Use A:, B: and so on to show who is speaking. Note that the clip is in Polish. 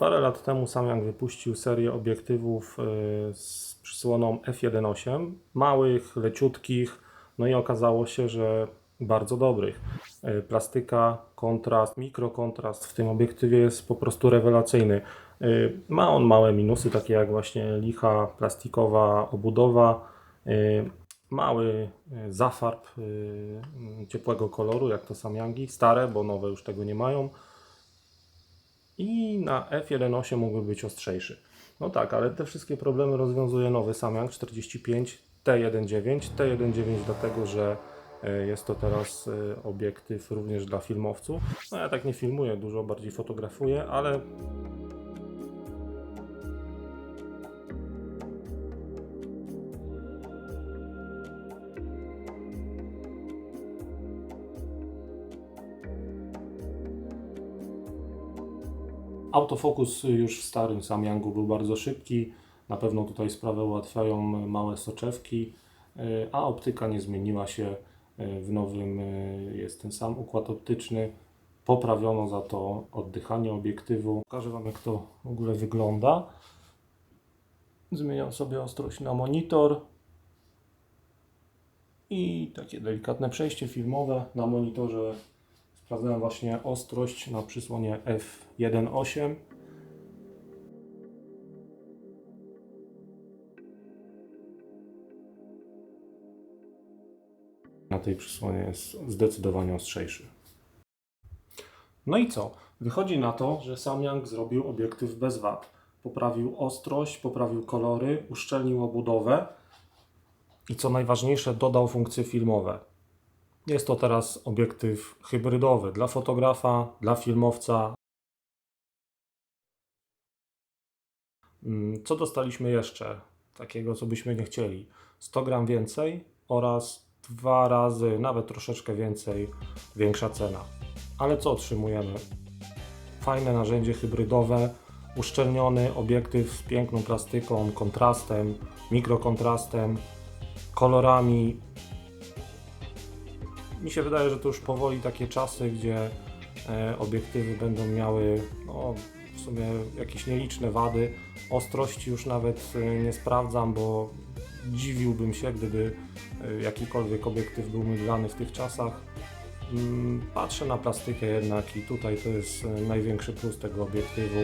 A: Parę lat temu Samyang wypuścił serię obiektywów y, z przysłoną f1.8, małych, leciutkich, no i okazało się, że bardzo dobrych. Y, Plastyka, kontrast, mikrokontrast w tym obiektywie jest po prostu rewelacyjny. Y, Ma on małe minusy, takie jak właśnie licha plastikowa obudowa, mały zafarb ciepłego koloru, jak to Samyangi, stare, bo nowe już tego nie mają i na F1.8 mógłby być ostrzejszy. No tak, ale te wszystkie problemy rozwiązuje nowy Samyang 45 T1.9. T1.9 dlatego, że e, jest to teraz e, obiektyw również dla filmowców. No ja tak nie filmuję, dużo bardziej fotografuję, ale Autofokus już w starym Samyangu był bardzo szybki. Na pewno tutaj sprawę ułatwiają małe soczewki, y, a optyka nie zmieniła się. Y, W nowym y, jest ten sam układ optyczny. Poprawiono za to oddychanie obiektywu. Pokażę Wam, jak to w ogóle wygląda. Zmieniam sobie ostrość na monitor. I takie delikatne przejście filmowe na monitorze Sprawdzałem właśnie ostrość na przysłonie f1.8. Na tej przysłonie jest zdecydowanie ostrzejszy. No i co? Wychodzi na to, że Samyang zrobił obiektyw bez wad. Poprawił ostrość, poprawił kolory, uszczelnił obudowę i co najważniejsze, dodał funkcje filmowe. Jest to teraz obiektyw hybrydowy dla fotografa, dla filmowca. Mm, Co dostaliśmy jeszcze takiego, co byśmy nie chcieli? 100 gram więcej oraz dwa razy, nawet troszeczkę więcej, większa cena. Ale co otrzymujemy? Fajne narzędzie hybrydowe, uszczelniony obiektyw z piękną plastyką, kontrastem, mikrokontrastem, kolorami, mi się wydaje, że to już powoli takie czasy, gdzie e, obiektywy będą miały no, w sumie jakieś nieliczne wady. Ostrości już nawet e, nie sprawdzam, bo dziwiłbym się, gdyby e, jakikolwiek obiektyw był mydlany w tych czasach. Mm, Patrzę na plastykę jednak i tutaj to jest największy plus tego obiektywu.